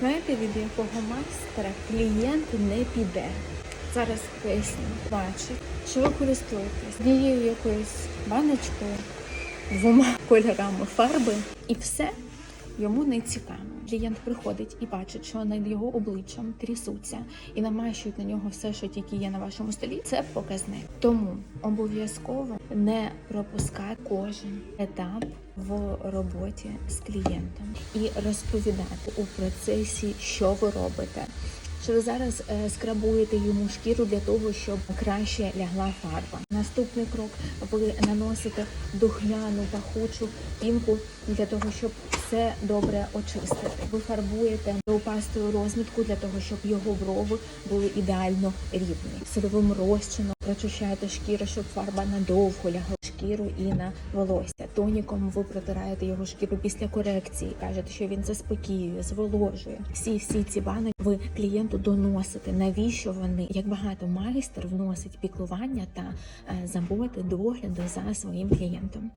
Знаєте, від якого майстра клієнт не піде? Зараз поясню. Бачить, що ви користуєтесь однією якоюсь баночкою, двома кольорами фарби, і все йому не цікаво. Клієнт приходить і бачить, що над його обличчям трясуться і намащують на нього все, що тільки є на вашому столі. Це показник. Тому обов'язково не пропускати кожен етап в роботі з клієнтом і розповідати у процесі, що ви робите. Що ви зараз е, скрабуєте йому шкіру для того, щоб краще лягла фарба. Наступний крок ви наносите духляну пахучу пінку для того, щоб все добре очистити. Ви фарбуєте пастою розмітку для того, щоб його брови були ідеально рівні. Силовим розчином прочищаєте шкіру, щоб фарба надовго лягла шкіру і на волосся. Тоніком ви протираєте його шкіру після корекції. кажете, що він заспокоює, зволожує. Всі всі ці бани ви клієнту доносите. Навіщо вони? Як багато майстер вносить піклування та е, заботи догляду за своїм клієнтом.